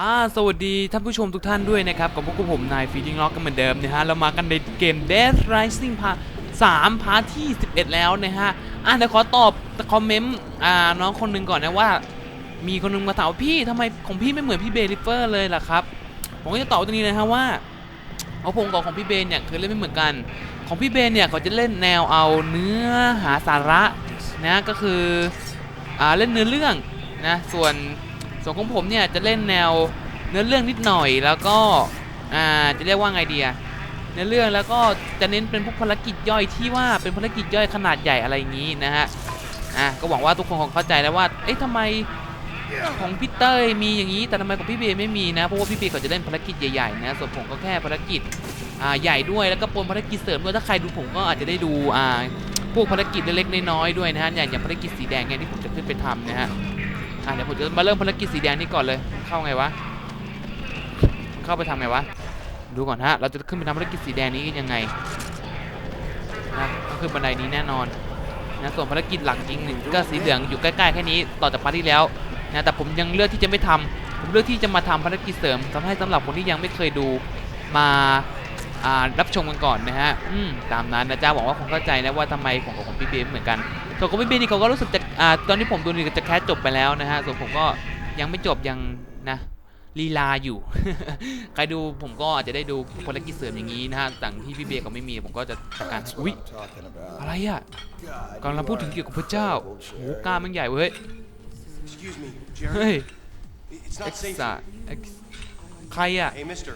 อ่าสวัสดีท่านผู้ชมทุกท่านด้วยนะครับ กับพวกผมนายฟีดิ้งล็อกกันเหมือนเดิมนะฮะ เรามากันในเกม Death Rising พา3พาร์ทที่ 11 แล้วนะฮะ อะเดี๋ยวขอตอบคอมเมนต์อ่าน้องคนหนึ่งก่อนนะว่า มีคนหนึงมาถามว่าพี่ทำไมของพี่ไม่เหมือนพี่เบลิเฟอร์เลยล่ะครับ ผมก็จะตอบตรงนี้นะฮะว่าเอาผมกับของพี่เบนเนี่ยคือเล่นไม่เหมือนกัน ของพี่เบนเนี่ยเขาจะเล่นแนวเอาเนื้อหาสาระนะก็คืออ่าเล่นเนื้อเรื่องนะส่วน ส่วนของผมเนี่ยจะเล่นแนวเนื้อเรื่องนิดหน่อยแล้วก็อ่าจะเรียกว่าไงดีอะเนื้อเรื่องแล้วก็จะเน้นเป็นพวกภารกิจย่อยที่ว่าเป็นภารกิจย่อยขนาดใหญ่อะไรอย่างนี้นะฮะอะก็หวังว่าทุกคนคงเข้าใจแล้วว่า เอ๊ะทำไมของพี่เต้ยมีอย่างนี้แต่ทำไมของพี่เบย์ไม่มีนะเพราะว่าพี่เบย์เขาจะเล่นภารกิจใหญ่ๆนะส่วนผมก็แค่ภารกิจอ่าใหญ่ด้วยแล้วก็ปนภารกิจเสริมด้วยถ้าใครดูผมก็อาจจะได้ดูอ่าพวกภารกิจเล็กๆน้อยๆด้วยนะฮะอย่างอย่างภารกิจสีแดงเนี่ยที่ผมจะขึ้นไปทำนะฮะ อะเดี๋ยวผมจะมาเริ่มภารกิจสีแดงนี่ก่อนเลย เข้าไงวะ เข้าไปทำไงวะ ดูก่อนฮะ เราจะขึ้นไปทำภารกิจสีแดงนี้ยังไงนะก็คือบันไดนี้แน่นอนนะส่วนภารกิจหลักจริงหนึ่งก็สีเหลืองอยู่ใกล้ๆแค่นี้ต่อจากพาร์ทที่แล้วนะแต่ผมยังเลือกที่จะไม่ทำผมเลือกที่จะมาทำภารกิจเสริมทำให้สำหรับคนที่ยังไม่เคยดูมารับชมกันก่อนนะฮะอืมตามนั้นนะจ้าหวังว่าคงเข้าใจนะว่าทำไมของของของพี่เบมเหมือนกัน ส่วนของพี่เบนนี่เขาก็รู้สึกจะอ่าตอนที่ผมดูนี่ก็จะแคสจบไปแล้วนะฮะส่วนผมก็ยังไม่จบยังนะลีลาอยู่ ใครดูผมก็อาจจะได้ดูภารกิจเสริมอย่างนี้นะฮะต่างที่พี่เบย์เขาไม่มีผมก็จะจัดการ That's อุ้ย what I'm talking about. อะไรอะ God, กำลังพูดถึงเกี่ยวกับพระเจ้า bullshit. โหกล้ามมันใหญ่เว้ย Excuse me, เฮ้ย Jerry. It's เอ็ก not safe. ซ์เอ็กซ์ใครอะ Hey, mister.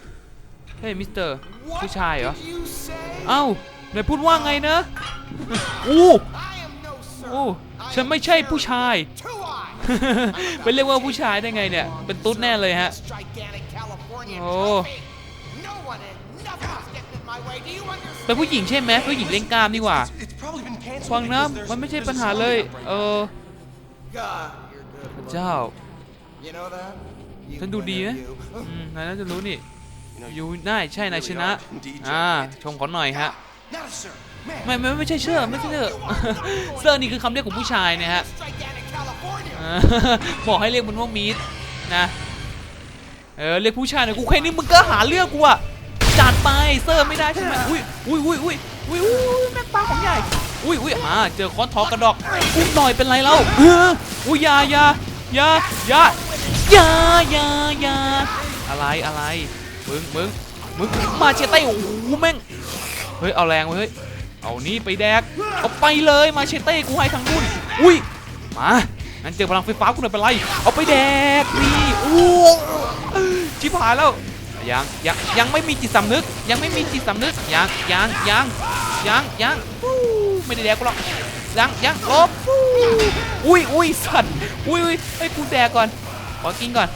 เฮ้ยมิสเตอร์ผู้ชายเหรอ Did you say? เอ้าไหนพูดว่าไงนะอู้ โอ้ฉันไม่ใช่ผู้ชายไปเรียกว่าผู้ชายได้ไงเนี่ย เป็นตุ๊ดแน่เลยฮะ โอ้เป็นผู้หญิงใช่ไหมผู้หญิงเล่นกล้ามดีกว่าฟังนะมันไม่ใช่ปัญหาเลย เออเจ้าฉันดูดีไหมนายน่าจะรู้นี่ อยู่ได้ใช่นายชนะ อ่า ชมขอหน่อยฮะ ไม่ไม่ไม่ใช่เชื่อไม่ใช่เชื่อเสื้อนี่คือคำเรียกของผู้ชายนะฮะบอกให้เรียกมันว่ามีดนะเออเรียกผู้ชายน่ยกูแค่นี้มึงก็หาเรื่องกูอะจัดไปเซอร์ไม่ได้ใช่ไหมอุ้ยอุ้ยอุ้ยอุ้ยอุ้ยอุ้ยแม่งปาของใหญ่อุ้ยอุ้ยอ่าเจอค้อนทอกระดอกอุ้ยหน่อยเป็นไรแล้วเอออุ้ยอยาอยาอยาอยาอยาอยาอยาอะไรอะไรมึงมึงมึงมาเชเต้โอ้โหแม่งเฮ้ยเอาแรงเว้ย เอานี่ไปแดกเอาไปเลยมาเชเต้กูให้ทางนู้นอุ้ยมางั้นเจอพลังไฟฟ้ากูหน่อยเป็นไร เอาไปแดกนี่โอ้ชิบหายแล้วยังยังยังไม่มีจิตสำนึก ยังไม่มีจิตสำนึกยังยังยังยังยังไม่ได้แดกกูหรอกยังยังลบอุ้ยอุ้ยสัตว์อุ้ยอุ้ยให้กูแดกก่อนขอกินก่อน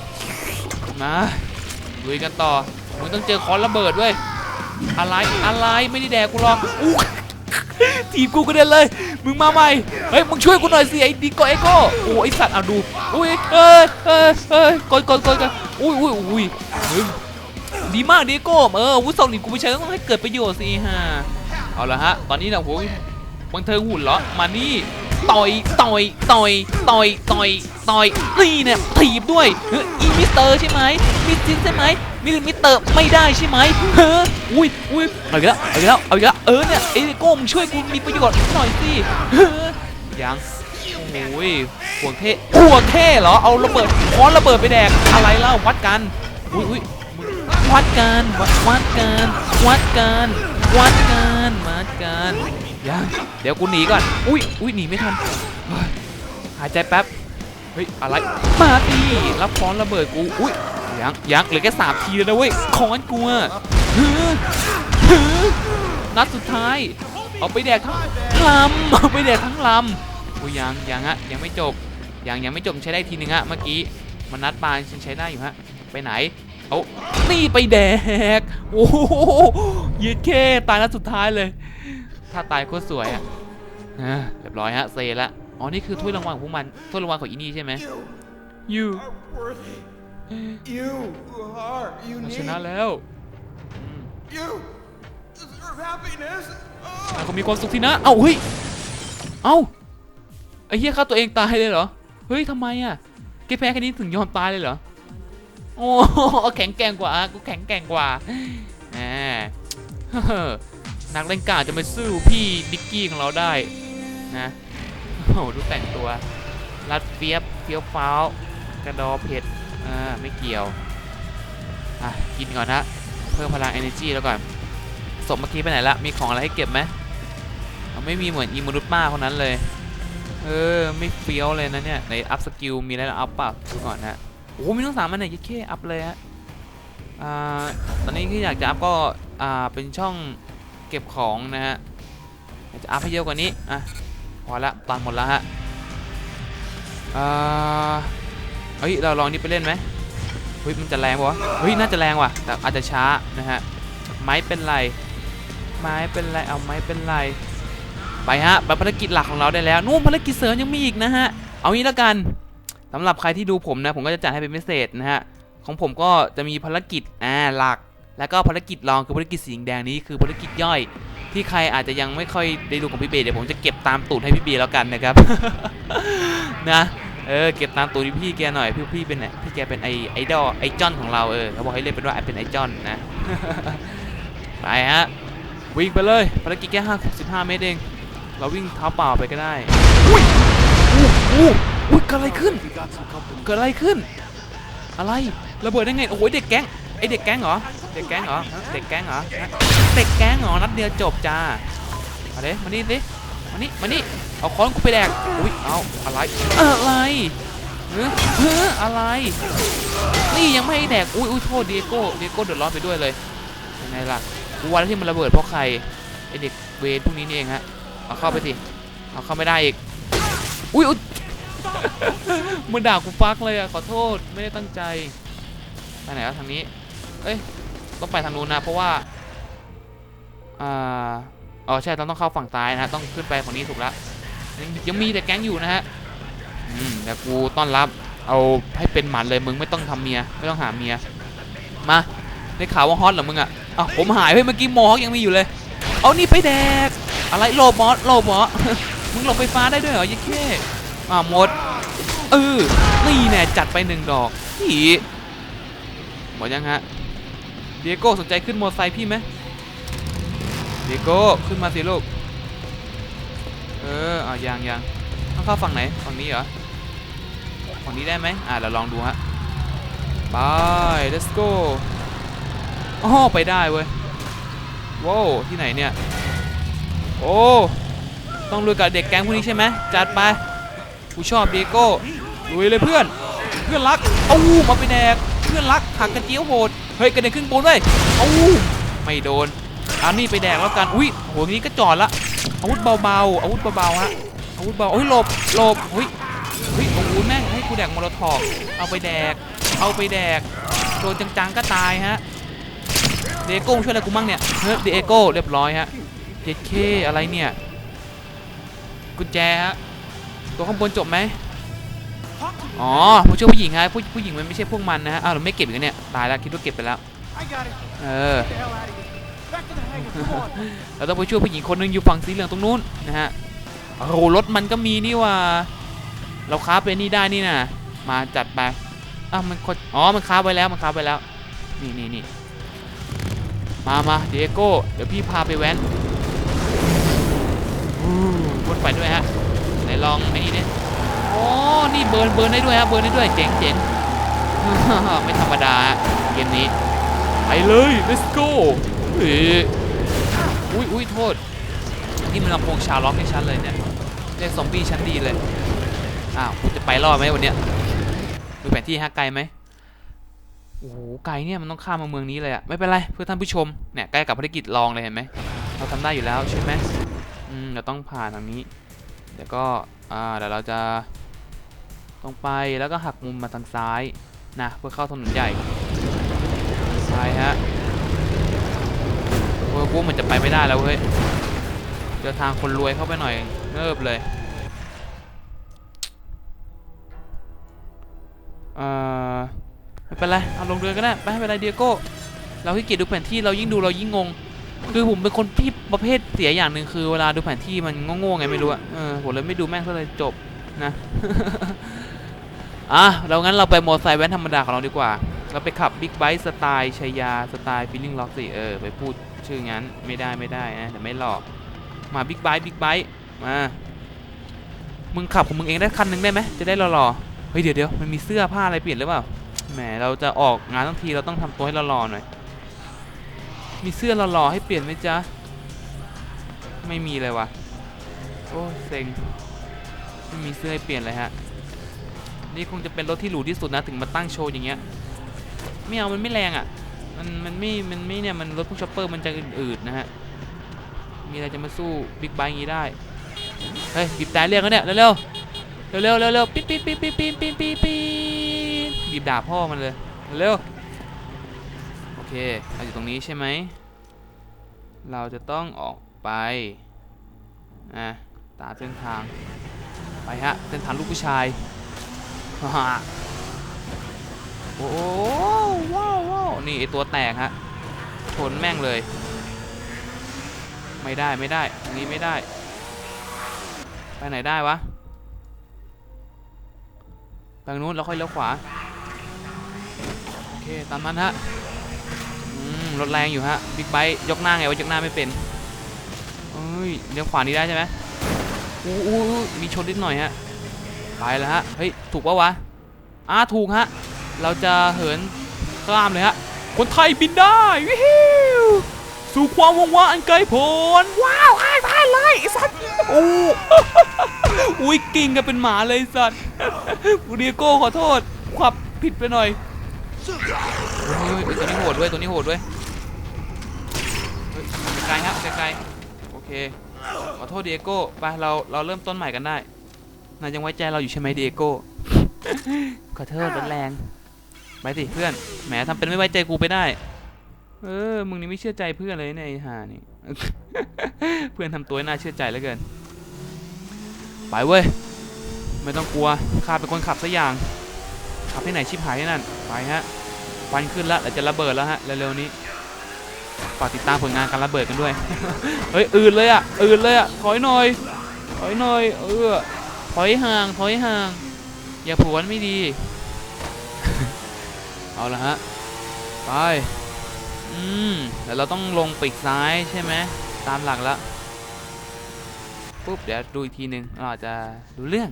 มาลุยกันต่อมึงต้องเจอคอนระเบิดเว้ยอะไรอะไรไม่ได้แดกกูหรอกอู้ ทีบกูกระเด็นเลย มึงมาใหม่ เฮ้ย มึงช่วยกูหน่อยสิไอ้ดิโกเอโก้โอ้ไอสัตว์เอาดูอุ้ยเอ้ยเอ้ยเอ้ยกดกดกดกดอุ้ยอุ้ยอุ้ยมึงดีมากดิโก้เออวุ้นส่งนี่กูไปใช้ต้องให้เกิดประโยชน์สิฮะเอาละฮะ ตอนนี้นะโอ้ยบังเทิงหุ่นเหรอ มานี่ต่อยต่อยต่อยต่อยต่อยต่อยนี่เนี่ยถีบด้วยเฮ้ยอีมิสเตอร์ใช่ไหมมิสซินใช่ไหม มิสมิเตอร์ไม่ได้ใช่ไหมเฮ้ยอุ้ยอุ้ยเอาอีกแล้วเอาอีกแล้วเอาอีกแล้วเออเนี่ยไอ้โก้มึงช่วยกูมีประโยชน์หน่อยสิเฮ้ยยังโอ้ยห่วงเท่ห่วงเท่เหรอเอาระเบิดค้อนระเบิดไปแดกอะไรเล่าวัดกันอุ้ยอุ้ยวัดกันวัดกันวัดกันวัดกันวัดกันยังเดี๋ยวกูหนีก่อนอุ้ยอุ้ยหนีไม่ทันหายใจแป๊บเฮ้ยอะไรมาดิรับค้อนระเบิดกูอุ้ย ยังยังเหลือแค่สามทีแล้วนะเว้ยค้อนกูอะฮึฮึนัดสุดท้าย เอาไปแดกทั้งลำเอาไปแดกทั้งลำอุ้ยยังยังฮะยังไม่จบยังยังไม่จบใช้ได้ทีหนึงฮะเมื่อกี้มันนัดปลาฉันใช้ได้อยู่ฮะไปไหนเอานี่ไปแดกโอ้โหยืดเคตายนัดสุดท้ายเลย ถ้าตายโคตรสวยอะเรียบร้อยฮะเซละอ๋อนี่คือถ้วยรางวัลของพวกมันถ้วยรางวัลของอีนี่ใช่ไหม You ยู are worthy. You are เรา unique. ชนะแล้ว You deserve happiness. อะเขามีความสุขทีนะ เอ้า เฮ้ย เอ้า ไอ้เหี้ยฆ่าตัวเองตายเลยเหรอ เฮ้ยทำไมอะแกแพ้แค่นี้ถึงยอมตายเลยเหรอ โอ้แข็งแกร่งกว่ากูแข็งแกร่งกว่าแหมนักเล่นกาจะมาสู้พี่ดิกกี้ของเราได้นะโอ้โหดูแต่งตัว รัดเฟียบเฟี้ยวฟ้าวกระดอเผ็ด อ่าไม่เกี่ยว อะ กินก่อนฮะเพิ่มพลัง energy แล้วก่อนศพเมื่อกี้ไปไหนละมีของอะไรให้เก็บไหมไม่มีเหมือนอีมนุษย์ป้าคนนั้นเลย เออ ไม่เฟี้ยวเลยนะเนี่ยในอัพสกิลมีอะไรอัพป่ะดูก่อนฮะโอ้มีต้งสามอันไหนยิ่แค่อัพเลยฮะอ่าตอนนี้ที่อยากจะอัพก็อ่าเป็นช่องเก็บของนะฮะอยากจะอัพให้เยอะกว่านี้อะพอละตันหมดแล้วฮะอ่า เฮ้ยเราลองนี้ไปเล่นไหมเฮ้ยมันจะแรงปะวะเฮ้ยน่าจะแรงว่ะ แต่อาจจะช้านะฮะไม้เป็นไรไม้เป็นไรเอาไม้เป็นไรไปฮะไปภารกิจหลักของเราได้แล้วนู่นภารกิจเสริมยังมีอีกนะฮะเอางี้แล้วกันสำหรับใครที่ดูผมนะ ผมก็จะจัดให้เป็นพิเศษนะฮะของผมก็จะมีภารกิจอ่าหลัก แล้วก็ภารกิจรองคือภารกิจสีแดงนี้คือภารกิจย่อย ที่ใครอาจจะยังไม่ค่อยได้ดูของพี่เบย์เดี๋ยวผมจะเก็บตามตูดให้พี่เบย์แล้วกันนะครับนะ เออเก็บตามตูดพี่แกหน่อยพี่พี่เป็นพี่แกเป็นไอไอดอลไอจอนของเราเออเขาบอกให้เรียกเป็นว่าไอเป็นไอจอนนะไปฮะวิ่งไปเลยภารกิจแค่5 15เมตรเองเราวิ่งเท้าเปล่าไปก็ได้อุ้ยอู้อู้อุ้ยเกิดอะไรขึ้น We got some company. เกิดอะไรขึ้น อะไรระเบิดได้ไงโอ้โหเด็กแก๊งไอเด็กแก๊งเหรอเด็กแก๊งเหรอฮะเด็กแก๊งเหรอฮะเด็กแก๊งเหรอนัดเดียวจบจ้ามาเด้มานี่สิ มานี่มานี่เอาค้อนกูไปแดกอุ้ยเอาอะไรอะไรเฮ้ยเฮ้ยอะไร นี่ยังไม่ให้แดกอุ้ยอุ้ยโทษเดีโก้เดีโก้เดือดร้อนไปด้วยเลยยังไงล่ะกูว่าที่มันระเบิดเพราะใครไอเด็กเวรพวกนี้นี่เองฮะเอาเข้าไปสิเอาเข้าไม่ได้อีกอุ้ยอุ๊ยมันด่ากูฟักเลยอะขอโทษไม่ได้ตั้งใจไปไหนวะทางนี้ เอ้ยต้องไปทางนู้นนะเพราะว่าอ่า อ๋อใช่เราต้องเข้าฝั่งซ้ายนะฮะต้องขึ้นไปฝั่งนี้ถูกแล้วยังมีแต่แก๊งอยู่นะฮะอืมแต่กูต้อนรับเอาให้เป็นหมันเลยมึงไม่ต้องทำเมียไม่ต้องหาเมียมาได้ข่าวว่าฮอตเหรอมึงอะอ้าวผมหายเฮ้ยเมื่อกี้มอฮอกยังมีอยู่เลยเอานี่ไปแดกอะไรโลบอสโลบมอมึงหลบไฟฟ้าได้ด้วยเหรอยิ่แค่อ่าหมดเออนี่แน่จัดไปหนึ่งดอกพี่หมดยังฮะเดียโก้สนใจขึ้นมอเตอร์ไซค์พี่ไหม เดียโก้ขึ้นมาสิลูก เอออะยังยังต้องเข้าฝั่งไหน ฝั่งนี้เหรอ ฝั่งนี้ได้ไหมอะเราลองดูฮะ ไป let's go อ๋อไปได้เว้ยว้าวที่ไหนเนี่ย โอ้ ต้องลุยกับเด็กแก๊งพวกนี้ใช่ไหม จัดไป กูชอบเดโก้ลุยเลยเพื่อน เพื่อนรัก เอามาไปแดก เพื่อนรักหักกระเจียวโหด เฮ้ยกระเด็นขึ้นบนเลยเอาไม่โดน อันนี้ไปแดกแล้วกัน อุ้ยโหนี้ก็จอดละ อาวุธเบาๆ อาวุธเบาๆฮะ อาวุธเบาเฮ้ยหลบหลบเฮ้ยเฮ้ยโอ้โหแม่งให้กูแดกมอลทอกเอาไปแดก เอาไปแดก โดนจังๆก็ตายฮะ เดโก้ช่วยอะไรกูมั่งเนี่ย เฮ้ยเดโก้เรียบร้อยฮะเจ็ดเคอะไรเนี่ย กุญแจฮะ ตัวข้างบนจบไหมอ๋อผู้ช่วยผู้หญิงฮะผู้ผู้หญิงมันไม่ใช่พวกมันนะฮะ อ้าวเราไม่เก็บอีกแล้วเนี่ย ตายแล้วคิดว่าเก็บไปแล้ว เออ เราต้องไปช่วยผู้หญิงคนหนึงอยู่ฝั่งสีเหลืองตรงนู้นนะฮะโอ้โหรถมันก็มีนี่ว่า เราค้าเป็นนี่ได้นี่นะมาจัดไปอ้ามันคอ๋อมันค้าไว้แล้วมันค้าไว้แล้ว นี่นี่นี่มามาเดโก้เดี๋ยวพี่พาไปแว้นอู้วนไปด้วยฮะไหนลองไอ้นี่เนี่ยอ๋อนี่เบิร์นเบิร์นได้ด้วยฮะเบิร์นได้ด้วยเจ๋งเจ๋งไม่ธรรมดาเกมนี้ไปเลย let's go เฮ้ อุ้ยอุ้ยโทษ นี่มันลำโพงชาวล็อกให้ฉันเลยเนี่ยเรียกซอมบี้ชั้นดีเลย อ้าวจะไปรอดไหมวันเนี้ยดูแผนที่ฮะไกลไหมโอ้โหไกลเนี่ยมันต้องข้ามมาเมืองนี้เลยอะไม่เป็นไรเพื่อท่านผู้ชมเนี่ยใกล้กับภารกิจลองเลยเห็นไหมเราทำได้อยู่แล้วใช่ไหมอืมเราต้องผ่านทางนี้ เดี๋ยวก็อ่าเดี๋ยวเราจะตรงไปแล้วก็หักมุมมาทางซ้ายนะเพื่อเข้าถนนใหญ่ซ้ายฮะ กูว่ามันจะไปไม่ได้แล้วเว้ยเจอทางคนรวยเข้าไปหน่อยเงิบเลยเอ่อไม่เป็นไรเอาลงเรือก็ได้ไม่เป็นไรเดียโก้เราขี้เกียจดูแผนที่เรายิ่งดูเรายิ่งงง คือผมเป็นคนที่ประเภทเสียอย่างหนึ่งคือเวลาดูแผนที่มันโง่ๆไงไม่รู้อะเออผมเลยไม่ดูแม่งเลยจบนะอะเรางั้นเราไปมอเตอร์ไซค์แว้นธรรมดาของเราดีกว่า เราไปขับบิ๊กไบค์สไตล์ชายาสไตล์ฟิลลิ่งล็อกสิเออไปพูด ชื่องั้นไม่ได้ไม่ได้นะแต่ไม่หลอกมาบิ๊กไบค์บิ๊กไบค์มามึงขับของมึงเองได้คันหนึงได้ไหมจะได้หล่อๆเฮ้ยเดี๋ยวเดี๋ยวมันมีเสื้อผ้าอะไรเปลี่ยนหรือเปล่าแหมเราจะออกงานทั้งทีเราต้องทำตัวให้หล่อๆหน่อยมีเสื้อหล่อๆให้เปลี่ยนไหมจ๊ะไม่มีเลยวะโอ้เซ็งไม่มีเสื้อให้เปลี่ยนเลยฮะนี่คงจะเป็นรถที่หรูที่สุดนะถึงมาตั้งโชว์อย่างเงี้ยไม่เอามันไม่แรงอะ มันมันไม่ มันไม่เนี่ย มันรถพวกช็อปเปอร์มันจะอืดๆนะฮะ มีอะไรจะมาสู้บิ๊กไบค์งี้ได้ เฮ้ยบีบแต่เรียกเขาเนี่ยเร็วๆเร็วๆเร็วๆปิ๊ดปิ๊ดปิ๊ดปิ๊ดปิ๊ดปิ๊ดปิ๊ดปิ๊ดบีบด่าพ่อมันเลยเร็วโอเคเราอยู่ตรงนี้ใช่ไหม เราจะต้องออกไปอะตามเส้นทาง ไปฮะ เส้นทางลูกผู้ชายฮ่าโอ้โหว้าวว้าวนี่ ไอตัวแตกฮะชนแม่งเลย ไม่ได้ไม่ได้อันนี้ไม่ได้ ไปไหนได้วะทางนู้นแล้วค่อยเลี้ยวขวา โอเค ตามนั้นฮะรถแรงอยู่ฮะบิ๊กไบค์ยกหน้าไงวะยกหน้าไม่เป็นเอ้ยเลี้ยวขวานี้ได้ใช่ไหมอู้อู้มีชนนิดหน่อยฮะ ไปแล้วฮะ เฮ้ย ถูกปะวะ อ่าถูกฮะ เราจะเหินข้ามเลยฮะ คนไทยบินได้วิฮิวสู่ความว่างว่างอันไกลโพ้นว้าวไอ้พายเลยไอ้สัตว์โอ้อุ้ยกิ่งกันเป็นหมาเลยไอ้สัตว์บูเดียโก้ขอโทษขับผิดไปหน่อยเฮ้ยเฮ้ยตัวนี้โหดด้วยตัวนี้โหดด้วยเฮ้ยไกลๆฮะไกลๆโอเคขอโทษเดียโก้ไปเราเราเริ่มต้นใหม่กันได้นายยังไว้ใจเราอยู่ใช่ไหมเดียโก้ขอโทษรถแรง ไปสิเพื่อน แหมทำเป็นไม่ไว้ใจกูไปได้ เออ มึงนี่ไม่เชื่อใจเพื่อนเลยเนี่ยไอ้ห่านี่ เพื่อนทำตัวน่าเชื่อใจเหลือเกิน ไปเว้ย ไม่ต้องกลัว ข้าเป็นคนขับสักอย่าง ขับที่ไหนชิบหายที่นั่น ไปฮะควันขึ้นแล้วเดี๋ยวจะระเบิดแล้วฮะ เร็วๆนี้ ฝากติดตามผลงานการระเบิดกันด้วย เฮ้ย อืดเลยอะ อืดเลยอะ ถอยหน่อย ถอยหน่อย เออ ถอยห่าง ถอยห่าง อย่าผวนไม่ดี เอาละฮะ ไป อืมเดี๋ยวเราต้องลงปีกซ้ายใช่ไหม ตามหลักแล้ว ปุ๊บ เดี๋ยวดูอีกทีหนึ่งเราอาจจะดูเรื่อง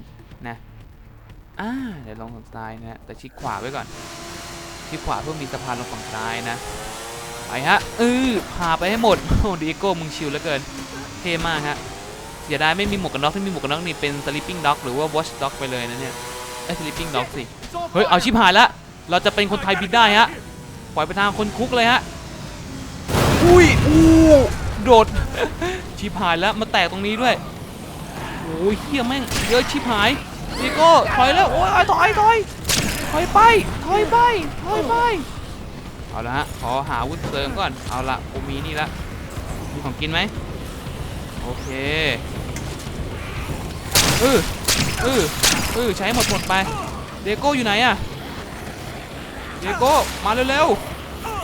นะอ่าเดี๋ยวลงฝั่งซ้ายนะฮะแต่ชิดขวาไว้ก่อน ชิดขวาเพื่อมีสะพานลงฝั่งซ้ายนะ ไปฮะเออพาไปให้หมด โอ้ดีโก้มึงชิลเหลือเกิน เท่มากฮะเสียดายไม่มีหมวกกันน็อกถ้ามีหมวกกันน็อกนี่เป็น sleeping dog หรือว่า watch dog ไปเลยนะเนี่ยไอ้ sleeping dog สิ เฮ้ย เอาชิบหายล้ว เราจะเป็นคนไทยบินได้ฮะปล่อยไปทางคนคุกเลยฮะอุ้ยอู้โดดชิบหายแล้วมาแตกตรงนี้ด้วยโอ้ยเฮียแม่งเยอะชิบหายดีโก้ถอยแล้วโอ้ยถอยถอยถอยไปถอยไปถอยไปเอาละฮะขอหาอาวุธเสริมก่อนเอาละกูมีนี่ละมีของกินไหมโอเคเออเออเออใช้หมดหมดไปเดโก้อยู่ไหนอะ เดโก้มาเร็ว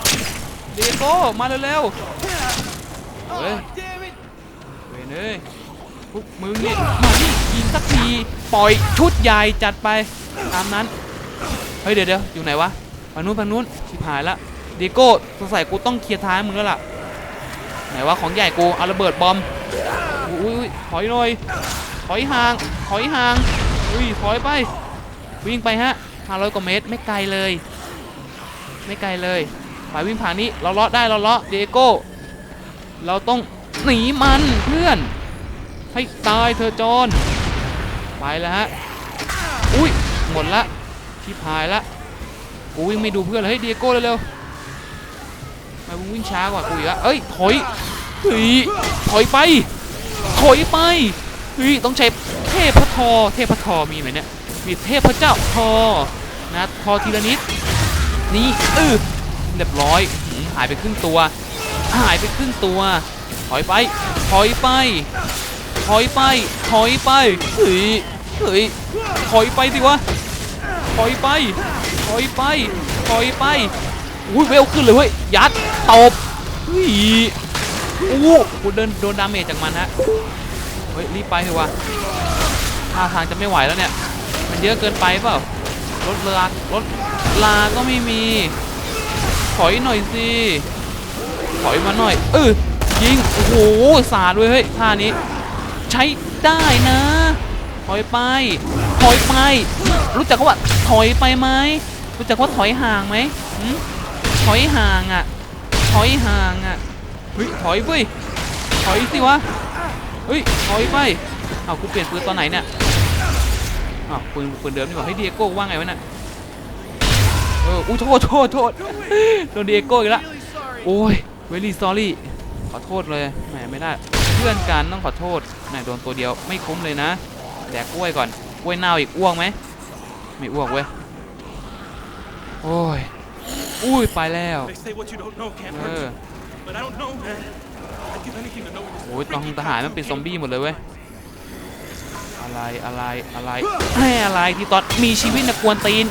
ๆเดโก้มาเร็วๆเฮ้ยเวยนเอ้ยพวกมึงนี่มานี่ยิงสักทีปล่อยชุดใหญ่จัดไปตามนั้นเฮ้ยเดี๋ยวเดี๋ยวอยู่ไหนวะฝั่งนู้นฝั่งนู้นชิบหายละเดโก้สงสัยกูต้องเคลียร์ท้ายมึงแล้วล่ะไหนว่าของใหญ่กูเอาระเบิดบอมอุ้ยอุ้ยถอยหน่อยถอยห่างถอยห่างอุ้ยถอยไปวิ่งไปฮะ500กว่าเมตรไม่ไกลเลย ไม่ไกลเลยไปวิ่งผ่านนี้เราเลาะได้เราเลาะเดโก้เราต้องหนีมันเพื่อน ให้ตายเธอจอนไปแล้วฮะอุ้ยหมดละชิบหายละกูวิ่งไม่ดูเพื่อนเลยเฮ้ยเดโก้เร็วๆไมมึงวิ่งช้ากว่ากูอีกอะเอ้ยถอยเฮ้ยถอยไปถอยไปเฮ้ยต้องใช้เทพทอเทพทอมีไหมเนี่ยมีเทพเจ้าทอนะทอทีละนิด นี่เออเรียบร้อยหายไปครึ่งตัว หายไปครึ่งตัว ถอยไป ถอยไป ถอยไป ถอยไป เฮ้ย เฮ้ย ถอยไปสิวะ ถอยไป ถอยไป ถอยไป อุ้ยเวลขึ้นเลยเว้ย ยัด ตบเฮ้ยอู้กูเดินโดนดาเมจจากมันฮะ เฮ้ย รีบไปเถอะวะท่าทางจะไม่ไหวแล้วเนี่ย มันเยอะเกินไปเปล่ารถลารถล ลาก็ไม่มี ถอยหน่อยสิ ถอยมาหน่อย เออยิง โอ้โห สาดด้ยเฮ้ย ท่านี้ ใช้ได้นะ ถอยไป ถอยไป รู้จักว่าถอยไปไหม รู้จักว่าถอยห่างไหมหืมถอยห่างอะ ถอยห่างอะ เฮ้ย ถอยเว้ย ถอยสิวะ เฮ้ย ถอยไป เอากูเปลี่ยนปืนตอนไหนเนี่ยอ้าวปืนปืนเดิมนี่หว่าให้ยเดียโก้ว่าไงวะน่ะเอออุ้ยโทษโทษโทษโดนเดียโก้อีกแล้วโอ้ยเวลี่ซอรี่ขอโทษเลยแหมไม่ได้เพื่อนกันต้องขอโทษแหมโดนตัวเดียวไม่คุ้มเลยนะแดกกล้วยก่อนกล้วยเน่าอีกอ้วกไหมไม่อ้วกเว้ยโอ้ยอุ้ยไปแล้ว They say what you don't know can't เอ hurt อ you. But I don't know, man. I'd give anything to know what this โอ้ยตองทหารมันเป็นซอมบี้หมดเลยเว้ย อะไรอะไรอะไรให้อะไรที่ตอนมีชีวิตนะกวนตีน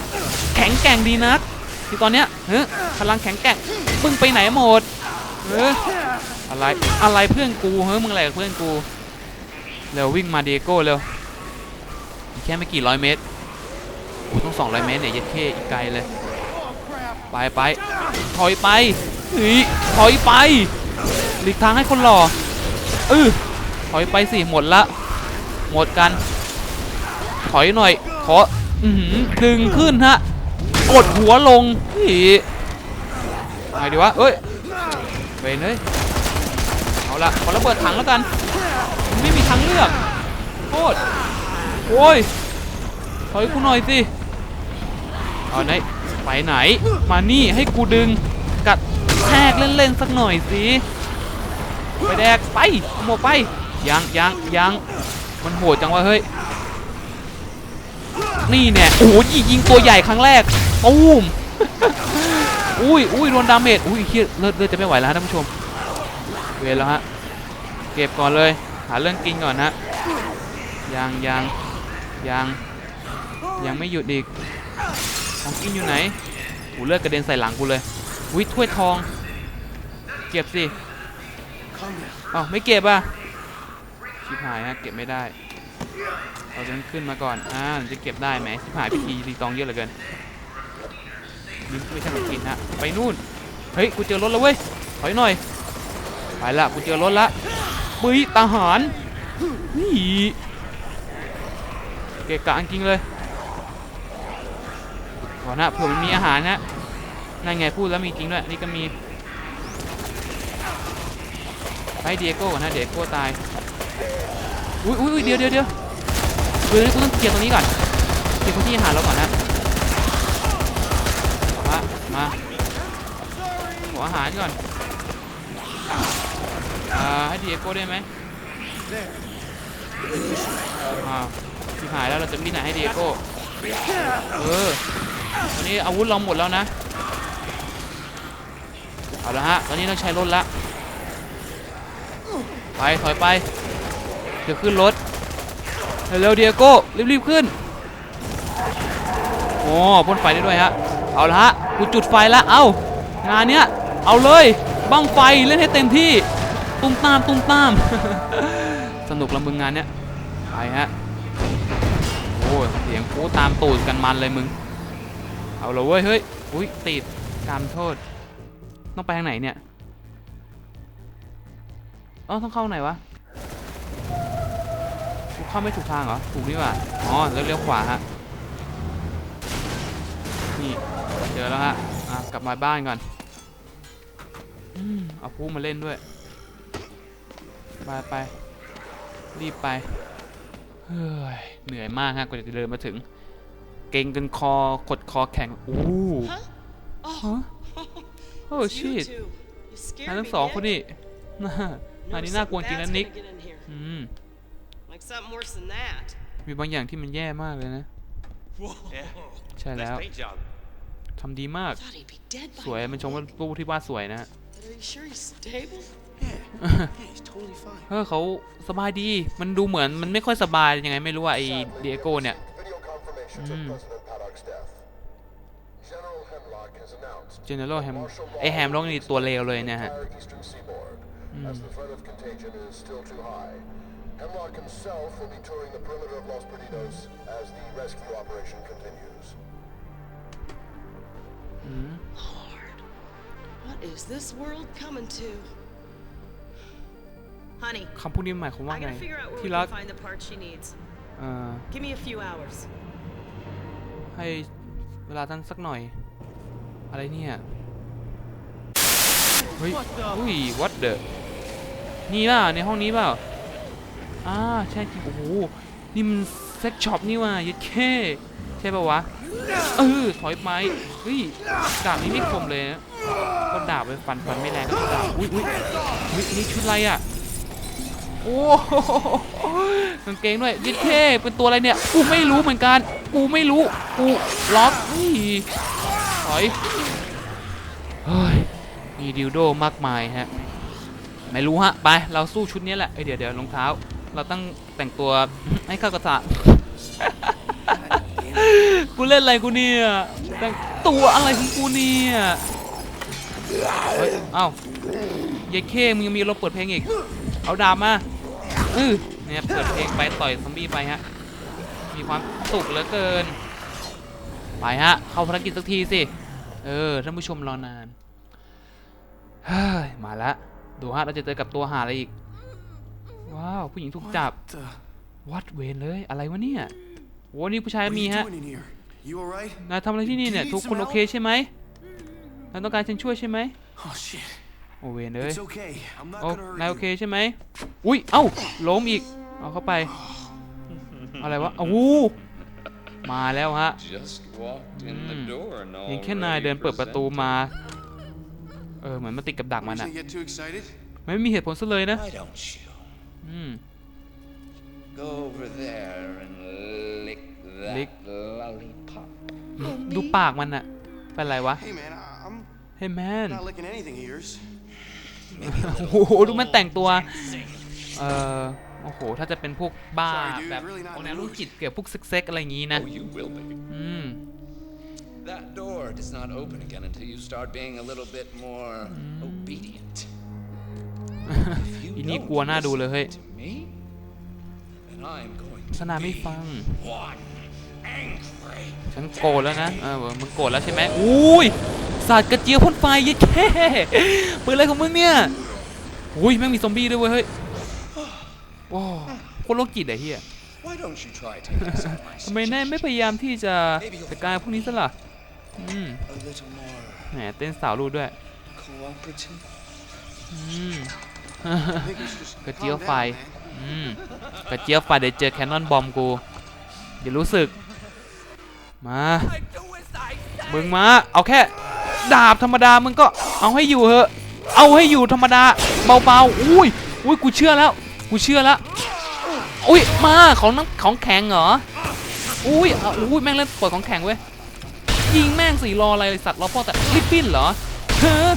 แข็งแกร่งดีนักที่ตอนเนี้ยเฮ้ยพลังแข็งแกร่งมึงไปไหนหมดเฮ้ยอะไรอะไรเพื่อนกูเฮ้ยมึงอะไรกับเพื่อนกูเร็ววิ่งมาเดโก้เร็วอีกแค่ไม่กี่ร้อยเมตรโอ้ต้องสองร้อยเมตรเนี่ยเย็ดเข้อีกไกลเลยไปไปถอยไปเฮ้ยถอยไปหลีกทางให้คนหล่อเออถอยไปสิหมดละ หมดกัน ถอยหน่อยขออือหือดึงขึ้นฮะ กดหัวลงนี่ไงดีวะเอ้ยเวนเฮ้ยเอาละขอระเบิดถังแล้วกัน ไม่มีทางเลือกโคตรโอ้ยถอยกูหน่อยสิเอาไหนไปไหน มานี่ให้กูดึง กัดแทกเล่นๆสักหน่อยสิไปแดกไปหมดไปยังยังยัง มันโหดจังวะเฮ้ย นี่เนี่ยโอ้โหยิงยิงตัวใหญ่ครั้งแรกตูมอุ้ยอุ้ยโดนดาเมจอุ้ยเฮียเลือดเลือดจะไม่ไหวแล้วฮะท่านผู้ชม เวรแล้วฮะ เก็บก่อนเลย หาเรื่องกินก่อนฮะ ยังยังยังยังไม่หยุดอีก ของกินอยู่ไหนหูเลือดกระเด็นใส่หลังกูเลยอุ้ยถ้วยทอง เก็บสิ อ้าวไม่เก็บอะ ชิบหายฮะเก็บไม่ได้เราจะขึ้นมาก่อนอ่าจะเก็บได้ไหมชิบหายพิธีรีตองเยอะเหลือเกินนี่ไม่ใช่ของกินฮะไปนู่นเฮ้ยกูเจอรถแล้วเว้ยถอยหน่อยไปละกูเจอรถละปุ้ยทหารนี่เกะกะจริงเลยก่อนนะเผื่อมันมีอาหารนะนั่นไงพูดแล้วมีจริงด้วยนี่ก็มีไปเดียโก้ก่อนนะเดียโก้ตาย อุ้ยอุ้ยเดี๋ยวเดี๋ยวเดี๋ยวเดี๋ยวกูต้องเคลียร์ตรงนี้ก่อนเคลียร์พื้นที่หาเราก่อนนะมามาหัวหารก่อนอ่าให้ดียโก้ได้ไหมอ่าที่หายแล้วเราจะมีไหนให้ดียโก้เออตอนนี้อาวุธเราหมดแล้วนะเอาละฮะตอนนี้ต้องใช้รถละไปถอยไป ดี๋ยวขึ้นรถเร็วเดียโก้รีบๆขึ้นโอ้พ่นไฟได้ด้วยฮะเอาละฮะกูจุดไฟล้วเอางานเนี้ยเอาเลยบังไฟเล่นให้เต็มที่ตุ้มตามตุ้มตามสนุกละมึงงานเนี้ยไปฮะโอ้เสียงกูตามตูดกันมันเลยมึงเอาลยเว้ยเฮ้ยอุ้ยติดกรรมโทษ ต้องไปทางไหนเนี่ยอ้าต้องเข้าไหนวะ เข้าไม่ถูกทางเหรอ ถูกนี่หว่าอ๋อแล้วเลี้ยวขวาฮะ นี่ เจอแล้วฮะ อะ กลับมาบ้านก่อนอืมเอาพูมาเล่นด้วย ไปไป รีบไป เฮ้ย เหนื่อยมากฮะ กว่าจะเดินมาถึง เก่งจนคอ ขดคอแข็ง อู้ Oh, ฮะโอ้ it's you ชิต two. You scared นายทั้ me, งสอง man. คนนี่น่า Noticed นายนี่น่ากลัวจริงนะ something นิก bad's gonna get in here. อืม Like something worse than that. มีบางอย่างที่มันแย่มากเลยนะ Yeah. ใช่แล้ว Nice paint job. ทำดีมาก Thought he'd be dead ส by วย now. มันชมว่ารูปที่วาดสวยนะ But are you sure he's stable? Yeah, he's totally fine. เออเขาสบายดี มันดูเหมือนมันไม่ค่อยสบายยังไงไม่รู้ว่าไอ้เดียโก้เนี่ย Video confirmation to President Paddock's death. General Hemlock has announced เจเนอเรลแฮมไอแฮมร้องนี่ตัวเลวเลยเนะฮะ entire eastern seaboard, as the threat of contagion is still too high. Hemlock himself will be touring the perimeter of Los Perdidos as the rescue operation continues. What is this world coming to? Honey, คำพูดนี้หมายความว่า I ไง gotta figure out where ที่ we รัก can find the parts she needs. เอ่อ Give me a few hours. ให้เวลาท่านสักหน่อย อะไรเนี่ย เฮ้ย อุ้ย what the นี่เปล่าในห้องนี้เปล่า อ่าใช่จริงโอ้โหนี่มันเซ็กช็อปนี่ว่ะยัดแค่ใช่ป่าวะเออถอยไปเฮ้ยดาบนี้ไม่คมเลยนะก็ดาบไปฟันฟันไม่แรงก็ดาบอุ้ยอุ้ยนี่ชุดอะไรอะโอ้โหกางเกงด้วยยิดเท่เป็นตัวอะไรเนี่ยกูไม่รู้เหมือนกันกูไม่รู้กูล็อกนี่ถอยเฮ้ยมีดิวโดมากมายฮะไม่รู้ฮะ ไป เราสู้ชุดนี้แหละเดี๋ยวเดี๋ยวรองเท้า เราต้องแต่งตัวให้เข้ากับสระกูเล่นอะไรกูเนี่ยแต่งตัวอะไรของกูเนี่ยเฮ้ยเอ้าเยายเข้มึงยังมีเราเปิดเพลงอีก เอาดาบมาอือเนี่ยเปิดเพลงไปต่อยซอมบี้ไปฮะ มีความสุขเหลือเกิน ไปฮะ เข้าภารกิจสักทีสิ เออ ท่านผู้ชมรอนาน เฮ้ย มาละ ดูฮะ เราจะเจอกับตัวหาอะไรอีก ว้าว ผู้หญิงถูกจับ The, วัดเวรเลย อะไรวะเนี่ยโอ้นี่ผู้ชาย what are มี you ฮะ doing in here? You alright? นายทำอะไรที่นี่เนี่ย Do you ทุก need คน some โอเคใช่ไหมนายต้องการฉันช่วยใช่ไหม Oh shit. โอเวรเลย It's okay. I'm not โอ้ gonna นายโอ hurt เค you. ใช่ไหมอุ้ย เอ้า ล้มอีก เอาเข้าไป อะไรวะอ้าวมาแล้วฮะ Just walked in the Mm. door and เพียงแค่นายเดินเปิดประตูมา เออ เหมือนมันติดกับดักมัน Please อะ don't get too excited. ไม่มีเหตุผลซะเลยนะ Why don't you อืม go over there and lick that Lick. lollipop? ดูปากมันอะเป็นไรวะ Hey man, I- I'm เฮ้ยแมน not licking anything of yours. โอ้โหดูมันแต่งตัว เอ่อโอ้โห ถ้าจะเป็นพวกบ้า Sorry, dude, แบบ really not เอาแนว in the ลูก mood. จิตเกี่ยวกับพวกเซ็กๆอะไรอย่างงี้นะ Oh, you will be. อืม That door does not open again until you start being a little bit more obedient. If you อีนี่ don't กลัวหน้าดูเลยเฮ้ย listen to me, then I'm going ขนาด to ไม่ be ฟัง one angry ฉันโกรธแล้วนะเออมึงโกรธแล้วใช่ไหมอุ้ยสาดกระเจียวพ่นไฟยัดแค่ปืนอะไรของมึงเนี่ยอุ้ยแม่งมีซอมบี้ด้วยเว้ยเฮ้ยว้าวโคตรโรคจิตไอ้เหี้ย Why don't you try taking some of my ทำไมแน่ไม่พยายามที่จะจัดการพวกนี้ซะล่ะอืม a little more แหมเต้นสาวรูดด้วย cooperative? อืม กระเจียวไฟอืมกระเจียวไฟเดี๋ยวเจอแคนนอนบอมกูอย่ารู้สึก มา มึงมา เอาแค่ ดาบธรรมดา มึงก็เอาให้อยู่เหอะ เอาให้อยู่ธรรมดา เบาๆ อุ้ย อุ้ย กูเชื่อแล้ว กูเชื่อแล้ว อุ้ย มา ของน้ำของแข็งเหรอ อุ้ยอะอุ้ย แม่งเล่นปล่อยของแข็งเว้ย ยิงแม่งสี่รออะไรสัตว์รอพ่อแต่ลิปปิ้นเหรอ เฮ้อ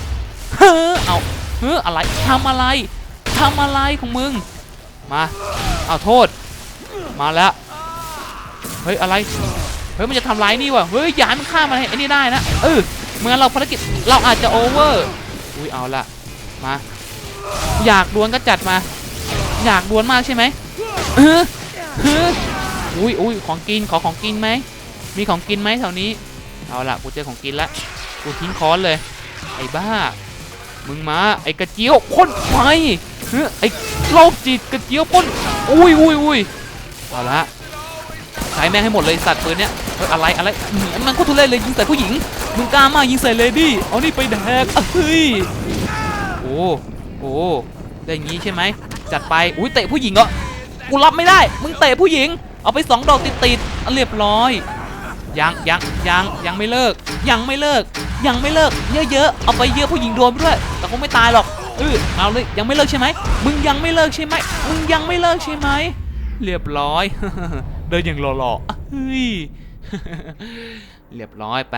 เฮ้อ เอา เฮ้ออะไรทำอะไรทำอะไรของมึง มาเอาโทษ มาแล้วเฮ้ยอะไรเฮ้ยมันจะทำร้ายนี่ว่ะเฮ้ยยาให้มันฆ่ามันไอ้นี่ได้นะเออเมื่อเราภารกิจเราอาจจะโอเวอร์อุ้ยเอาละมาอยากดวลก็จัดมา อยากดวลมากใช่ไหมเออเอออุ้ยอุ้ยของกินขอของกินไหมมีของกินไหมแถวนี้ เอาละกูเจอของกินละกูทิ้งค้อนเลยไอ้บ้า มึงมาไอ้กระเจียวพ่นไฟเฮ้ยไอ้โรคจิตกระเจียวพ่นอุ้ยอุ้ยอุ้ยเอาละใช้แม่งให้หมดเลยสัตว์ปืนเนี้ยเฮ้ยอะไรอะไรอื้อหือมันโคตรทุเรศเลยยิงใส่ผู้หญิงมึงกล้ามากยิงใส่เลดี้เอานี่ไปแดกเฮ้ยโอ้โอ้ได้อย่างงี้ใช่ไหมจัดไปอุ้ยเตะผู้หญิงเหรอกูรับไม่ได้มึงเตะผู้หญิง เอาไปสองดอกติดติดอะเรียบร้อยยังยังยังยังไม่เลิก ยังไม่เลิก ยังไม่เลิก เยอะๆ เอาไปเยอะผู้หญิงโดนด้วย แต่คงไม่ตายหรอกเออเอาเลย ยังไม่เลิกใช่ไหม มึงยังไม่เลิกใช่ไหม มึงยังไม่เลิกใช่ไหม เรียบร้อย เดินอย่างหล่อๆเฮ้ย เรียบร้อยไป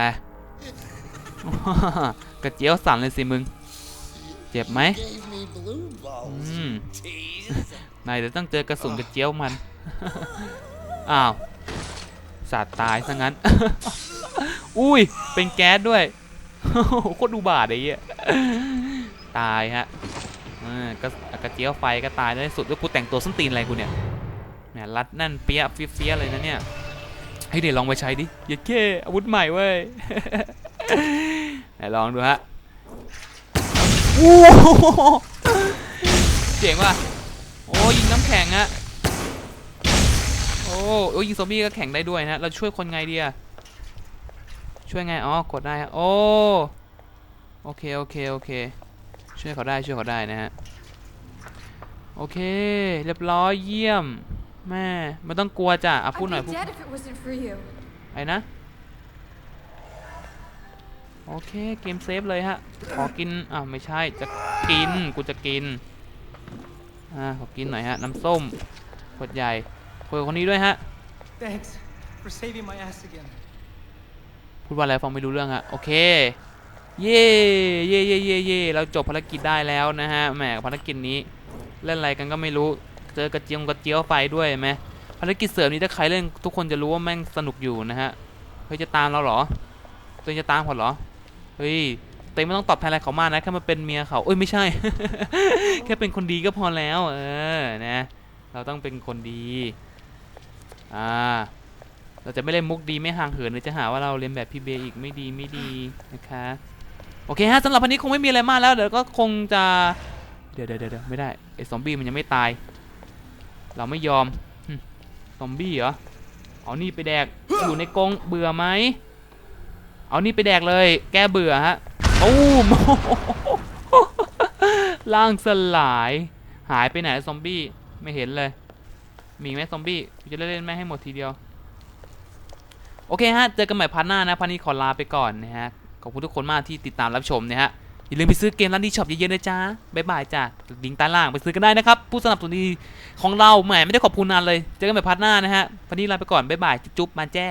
กระเจียวสั่นเลยสิมึง เจ็บไหม Gave me blue balls. อืมนายจะต้องเจอกระสุนกระเจียวมัน อ้าวสัตว์ตายซะงั้น อุ้ย เป็นแก๊สด้วย โคตรดูบาดไอ้เหี้ยตายฮะอกระกระเจียวไฟก็ตายในที่สุดแล้วกูแต่งตัวส้นตีนอะไรกูเนี่ยแหมรัดนั่นเปี้ยเฟี้ยๆเลยนะเนี่ยเฮ้เดี๋ยวลองไปใช้ดิอย่าเก้อาวุธใหม่เว้ยไหนลองดูฮะโอ้โหเจ๋งว่ะโอ้ยิงน้ำแข็งอะโอ้โอ้ยิงซอมบี้ก็แข็งได้ด้วยนะเราช่วยคนไงดีอะ ช่วยไง อ๋อ กดได้ฮะโอ้ โอเค โอเค โอเค ช่วยเขาได้ ช่วยเขาได้นะฮะ โอเค เรียบร้อย เยี่ยม แม่ไม่ต้องกลัวจ้ะอะพูด I'd หน่อย be พูด dead if it wasn't for you. ไอ้นะ โอเค เกมเซฟเลยฮะ ขอกิน อ้าวไม่ใช่ จะกิน กูจะกิน อ่า ขอกินหน่อยฮะ น้ำส้มขวดใหญ่คุยกับคนนี้ด้วยฮะ Thanks for saving my ass again. ูดว่าอะไรฟังไม่รู้เรื่องฮะโอเค เย่เย่เย่เย่เย่เราจบภารกิจได้แล้วนะฮะแหมภารกิจนี้เล่นอะไรกันก็ไม่รู้เจอกระเจียงกระเจียวไฟด้วยไหมภารกิจเสริมนี้ถ้าใครเล่นทุกคนจะรู้ว่าแม่งสนุกอยู่นะฮะเฮ้ยจะตามเราเหรอตัวเองจะตามเขาเหรอเฮ้ยตัวเองไม่ต้องตอบแทนอะไรเขามากนะแค่มาเป็นเมียเขาเอ้ยไม่ใช่ แค่เป็นคนดีก็พอแล้ว เออนะเราต้องเป็นคนดี อ่า เราจะไม่เล่นมุกดีไม่ห่างเหินหรือจะหาว่าเราเรียนแบบพี่เบย์อีกไม่ดีไม่ดีนะคะโอเคฮะสำหรับวันนี้คงไม่มีอะไรมากแล้วเดี๋ยวก็คงจะเดี๋ยวเดี๋ยวเดี๋ยวไม่ได้ไอ้ซอมบี้มันยังไม่ตาย เราไม่ยอมซอมบี้เหรอเอานี่ไปแดกอยู่ในกรงเบื่อไหมเอานี่ไปแดกเลย แก้เบื่อฮะโอ้มร่างสลาย หายไปไหนซอมบี้ไม่เห็นเลย มีไหมซอมบี้จะเล่นแม่ให้หมดทีเดียว อเคฮะ เจอกันใหม่พาร์ทหน้านะพาร์ทนี้ขอลาไปก่อนนะฮะ ขอบคุณทุกคนมากที่ติดตามรับชมนะฮะ อย่าลืมไปซื้อเกมร้านดีช็อปเยอะๆนะจ๊ะบ๊ายบายจ้ะลิงก์ใต้ล่างไปซื้อกันได้นะครับ ผู้สนับสนุนดีของเราแหมไม่ได้ขอบคุณนานเลย เจอกันใหม่พาร์ทหน้านะฮะพาร์ทนี้ลาไปก่อนบ๊ายบายจุ๊บมาแจ้